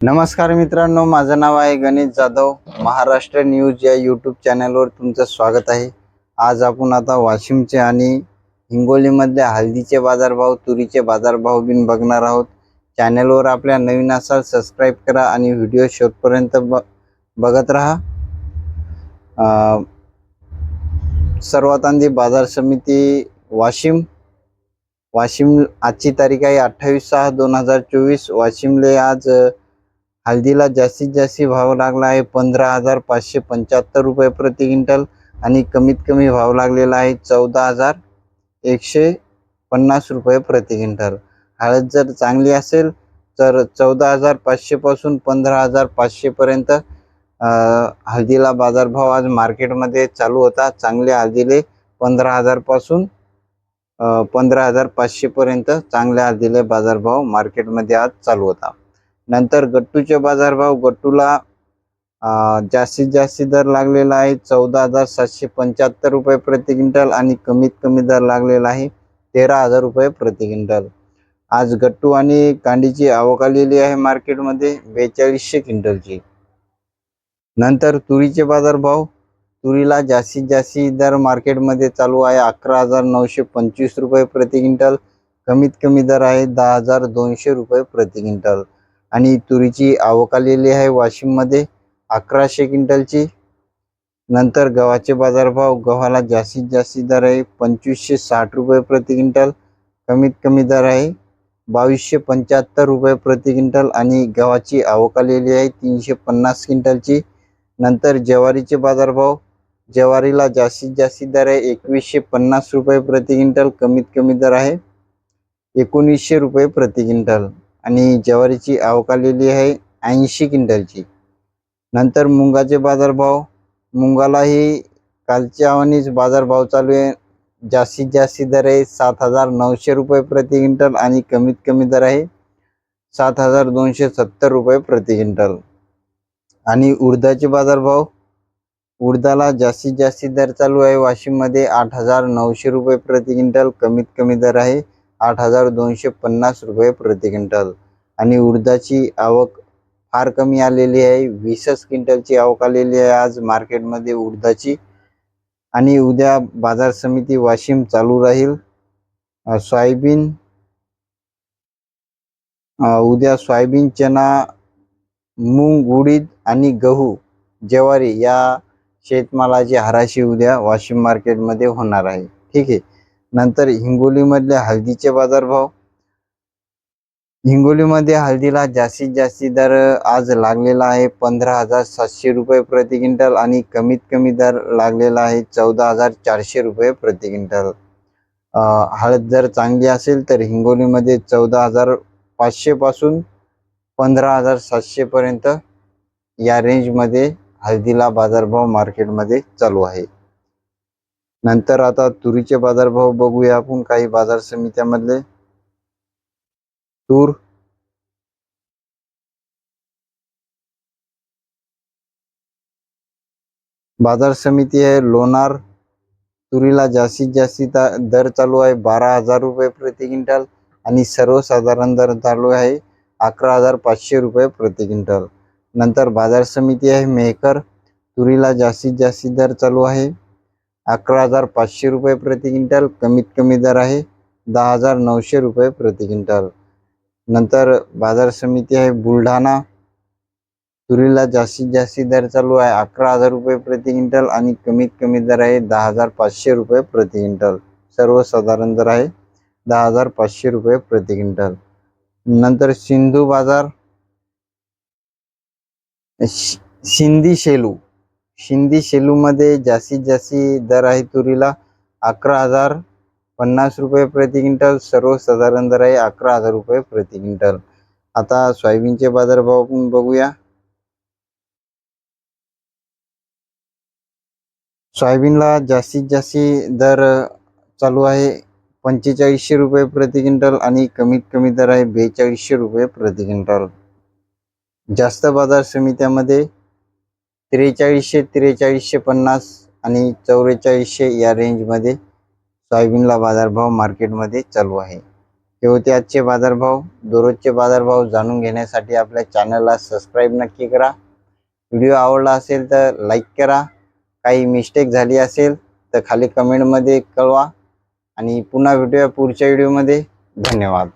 नमस्कार मित्रांनो माझं नाव आहे गणेश जाधव. महाराष्ट्र न्यूज या यूट्यूब चॅनलवर तुमचं स्वागत आहे. आज आपण आता वाशिमचे आणि हिंगोलीमधल्या हळदीचे बाजारभाव तुरीचे बाजारभाव बिन बघणार आहोत. चॅनलवर आपल्या नवीन असाल सबस्क्राईब करा आणि व्हिडिओ शेवटपर्यंत ब बघत राहा. सर्वात आधी बाजार समिती वाशिम. वाशिम आजची तारीख आहे अठ्ठावीस सहा दोन हजार चोवीस. वाशिमले आज हळदीला जास्तीत जास्त भाव लागला आहे. पंधरा हजार पाचशे पंच्याहत्तर रुपये प्रति क्विंटल आणि कमीत कमी भाव लागलेला आहे चौदा हजार एकशे पन्नास रुपये प्रति क्विंटल. हळद जर चांगली असेल तर चौदा हजार पाचशेपासून पंधरा हजार पाचशेपर्यंत हळदीला बाजारभाव आज मार्केटमध्ये चालू होता. चांगल्या हळदीले पंधरा हजारपासून पंधरा हजार पाचशेपर्यंत चांगल्या हळदीले बाजारभाव मार्केटमध्ये आज चालू होता. नंतर गट्टूचे बाजारभाव गट्टूला जास्तीत जास्त दर लागलेला आहे. चौदा हजार सातशे पंच्याहत्तर रुपये प्रति क्विंटल आणि कमीत कमी दर लागलेला आहे. तेरा हजार रुपये प्रति क्विंटल. आज गट्टू आणि कांडीची आवक आलेली आहे मार्केटमध्ये बेचाळीसशे क्विंटलची. नंतर तुरीचे बाजारभाव तुरीला जास्तीत जास्त दर मार्केटमध्ये चालू आहे. अकरा हजार नऊशे पंचवीस रुपये प्रति क्विंटल. कमीत कमी दर आहे दहा हजार दोनशे रुपये प्रति क्विंटल. आणि तुरीची आवक आलेली आहे वाशिममध्ये. अकराशे क्विंटलची. नंतर गव्हाचे बाजारभाव गव्हाला जास्तीत जास्त दर आहे पंचवीसशे साठ रुपये प्रति क्विंटल कमीत कमी दर आहे बावीसशे पंच्याहत्तर रुपये प्रति क्विंटल आणि गव्हाची आवक आलेली आहे तीनशे पन्नास क्विंटलची. नंतर ज्वारीचे बाजारभाव ज्वारीला जास्तीत जास्त दर आहे एकवीसशे पन्नास रुपये प्रति क्विंटल कमीत कमी दर आहे एकोणीसशे रुपये प्रति क्विंटल. आणि ज्वारीची आवक आलेली आहे ऐंशी क्विंटलची. नंतर मुंगाचे बाजारभाव. मुंगालाही कालच्या आवानीच बाजारभाव चालू आहे. जास्तीत जास्त दर आहे सात हजार नऊशे रुपये प्रति क्विंटल आणि कमीत कमी दर आहे सात हजार दोनशे सत्तर रुपये प्रति क्विंटल. आणि उडदाचे बाजारभाव. उडदाला जास्तीत जास्त दर चालू आहे वाशिममध्ये आठ हजार नऊशे रुपये प्रति क्विंटल कमीत कमी दर आहे आठ हजार दोनशे पन्नास रुपये प्रति क्विंटल. आणि उडदाची आवक फार कमी आलेली आहे. वीसच क्विंटलची आवक आलेली आहे आज मार्केटमध्ये उडदाची. आणि उद्या बाजार समिती वाशिम चालू राहील. सोयाबीन उद्या सोयाबीन चना मूग उडीद आणि गहू ज्वारी या शेतमालाची हराशी उद्या वाशिम मार्केटमध्ये होणार आहे. ठीक आहे. नंतर हिंगोलीमधले हळदीचे बाजारभाव. हिंगोलीमध्ये हळदीला जास्तीत जास्त दर आज लागलेला आहे पंधरा हजार सातशे रुपये प्रति क्विंटल आणि कमीत कमी दर लागलेला आहे चौदा हजार चारशे रुपये प्रति क्विंटल. हळद जर चांगली असेल तर हिंगोलीमध्ये चौदा हजार पाचशे पासून पंधरा हजार सातशे पर्यंत या रेंजमध्ये हळदीला बाजारभाव मार्केटमध्ये चालू आहे. नंतर आता तुरीचे बाजारभाव बघूया आपण काही बाजार समित्यामधले. तूर. बाजार समिती आहे लोणार. तुरीला जास्तीत जास्त दर चालू आहे बारा हजार रुपये प्रति क्विंटल आणि सर्वसाधारण दर चालू आहे अकरा हजार पाचशे रुपये प्रति क्विंटल. नंतर बाजार समिती आहे मेहकर तुरीला जास्तीत जास्त दर चालू आहे. अकरा हजार पाचशे रुपये प्रति क्विंटल कमीत कमी दर आहे दहा हजार नऊशे रुपये प्रति क्विंटल. नंतर बाजार समिती आहे बुलढाणा. तुरीला जास्तीत जास्त दर चालू आहे अकरा हजार रुपये प्रति क्विंटल आणि कमीत कमी दर आहे दहा हजार पाचशे रुपये प्रति क्विंटल. सर्वसाधारण दर आहे दहा हजार पाचशे रुपये प्रति क्विंटल. नंतर सिंधू बाजार. शि- सिंधी शेलू. सिंधी शेलूमध्ये जास्तीत जास्त दर आहे तुरीला अकरा हजार पन्नास रुपये प्रति क्विंटल सर्वसाधारण दर आहे अकरा हजार रुपये प्रति क्विंटल. आता सोयाबीनचे बाजारभाव आपण बघूया. सोयाबीनला जास्तीत जास्त दर चालू आहे पंचेचाळीसशे रुपये प्रति क्विंटल आणि कमीत कमी दर आहे बेचाळीसशे रुपये प्रति क्विंटल. जास्त बाजार समित्यामध्ये त्रेचाळीसशे त्रेचाळीसशे पन्नास आणि चौवेचाळीसशे या रेंजमध्ये सोयाबीनला बाजारभाव मार्केटमध्ये चालू आहे. हे होते आजचे बाजारभाव. दररोजचे बाजारभाव जाणून घेण्यासाठी आपल्या चॅनलला सबस्क्राईब नक्की करा. व्हिडिओ आवडला असेल तर लाईक करा. काही मिस्टेक झाली असेल तर खाली कमेंटमध्ये कळवा. आणि पुन्हा भेटूया पुढच्या व्हिडिओमध्ये धन्यवाद.